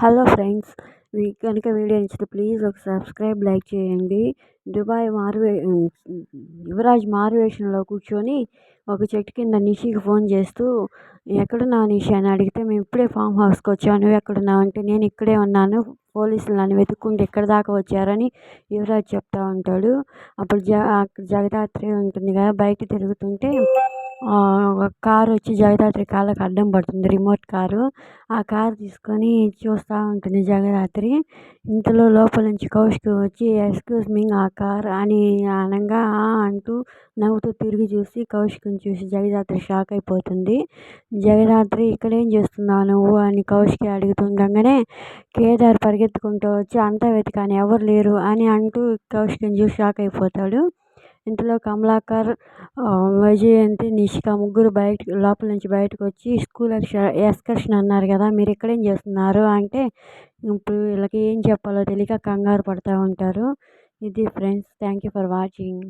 Hello friends మీకు కనుక video నచ్చితే ప్లీజ్ ఒక సబ్స్క్రైబ్ లైక్ చేయండి. దుబాయ్ మారువే యువరాజ్ మారువేషంలో కూర్చొని ఒక చెట్టు కింద నిషికి ఫోన్ చేస్తూ ఎక్కడున్నావు నిషి? అని అడిగితే మేము ఇప్పుడే ఫామ్ హౌస్కి వచ్చాను. ఎక్కడున్నావు? అంటే నేను ఇక్కడే ఉన్నాను. పోలీసులు నన్ను వెతుక్కుంటే ఎక్కడ దాకా వచ్చారని యువరాజ్ చెప్తా ఉంటాడు. అప్పుడు జ జగదాత్రి ఉంటుంది కదా బయట తిరుగుతుంటే కారు వచ్చి జగదాత్రి కాళ్ళకి అడ్డం పడుతుంది రిమోట్ కారు. ఆ కారు తీసుకొని చూస్తూ ఉంటుంది జగదాత్రి. ఇంతలో లోపల నుంచి కౌశిక్ వచ్చి ఎక్స్క్యూజ్ మీ ఆ కార్ అని అనగా అంటూ నవ్వుతూ తిరిగి చూసి కౌశిక్ని చూసి జగదాత్రి షాక్ అయిపోతుంది. జగదాత్రి ఇక్కడ ఏం చేస్తున్నావు నువ్వు? అని కౌశిక్ అడుగుతుండగానే కేదార్ పరిగెత్తుకుంటూ వచ్చి అంతా వెతికాను ఎవరు లేరు అని అంటూ కౌశిక్ని చూసి షాక్ అయిపోతాడు. ఇంతలో కమలాకర్ వైజయంతి నిషిక ముగ్గురు బయట లోపల నుంచి బయటకు వచ్చి స్కూల్ ఎక్స్కర్షన్ అన్నారు కదా మీరు ఇక్కడ ఏం చేస్తున్నారు? అంటే ఇప్పుడు వీళ్ళకి ఏం చెప్పాలో తెలియక కంగారు పడుతూ ఉంటారు. ఇది friends thank you for watching.